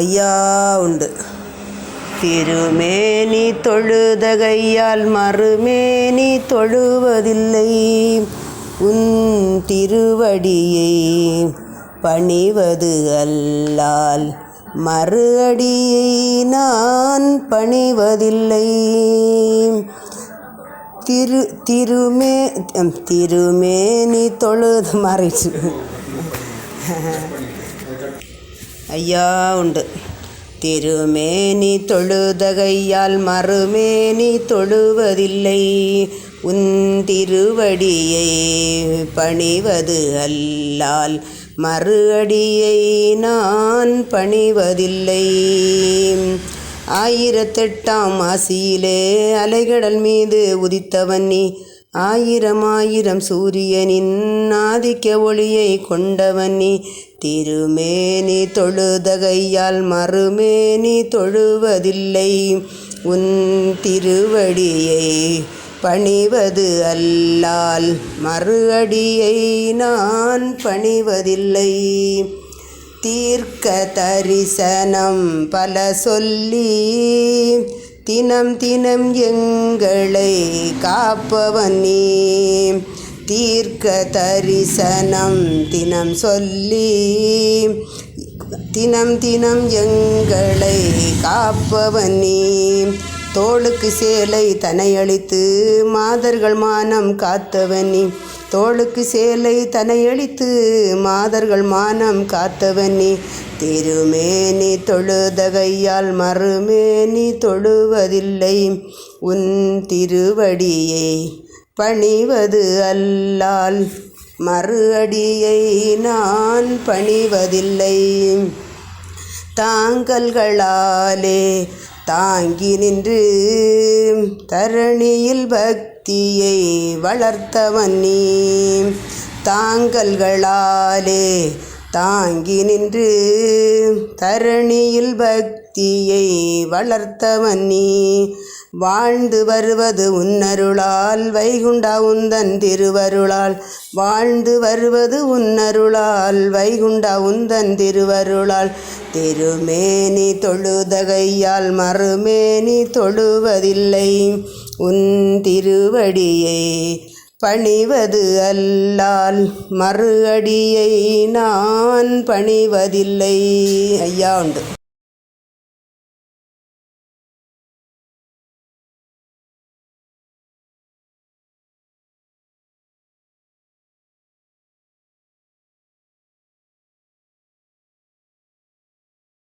ஐயா உண்டு. திருமேனி தொழுத கையால் மறுமேனி தொழுவதில்லை. உன் திருவடியை பணிவது அல்லால் மறு அடியை நான் பணிவதில்லை. திரு திருமே திருமேனி தொழுது மாறிடுச்சு. ஐயா உண்டு. திருமேனி தொழுதகையால் மறுமேனி தொழுவதில்லை. உன் திருவடியை பணிவது அல்லால் மறு அடியை நான் பணிவதில்லை. ஆயிரத்தெட்டாம் ஆசியிலே அலைகடல் மீது உதித்தவன் நீ ஆயிரம் ஆயிரம் சூரியனின் ஆதிக்க ஒளியை கொண்டவன். நீ திருமேனி தொழுதகையால் மறுமேனி தொழுவதில்லை. உன் திருவடியை பணிவது அல்லால் மறு அடியை நான் பணிவதில்லை. தீர்க்க தரிசனம் பல சொல்லி தினம் தினம் எங்களை காப்பவன். நீ தீர்க்க தரிசனம் தினம் சொல்லி தினம் தினம் எங்களை காப்பவன். நீ தோளுக்கு சேலை தனையளித்து மாதர்கள் மானம் காத்தவனி தோளுக்கு சேலை தனையளித்து மாதர்கள் மானம் காத்தவனி திருமேனி தொழுதகையால் மறுமேனி தொழுவதில்லை. உன் திருவடியை பணிவது அல்லால் மறு அடியை நான் பணிவதில்லை. தாங்கல்களாலே தாங்கி நின்று தரணியில் பக்தியை வளர்த்தவன் நீ. தாங்கல்களாலே தாங்கி நின்று தரணியில் பக்தியை வளர்த்தவன் நீ. வாழ்ந்து வருவது உன்னருளால் வைகுண்டா உந்தன் திருவருளால். வாழ்ந்து வருவது உன்னருளால் வைகுண்டா உந்தன் திருவருளால். திருமேனி தொழுதகையால் மறுமேனி தொழுவதில்லை. உன் திருவடியை பணிவது அல்லால் மறு அடியை நான் பணிவதில்லை. ஐயா உண்டு.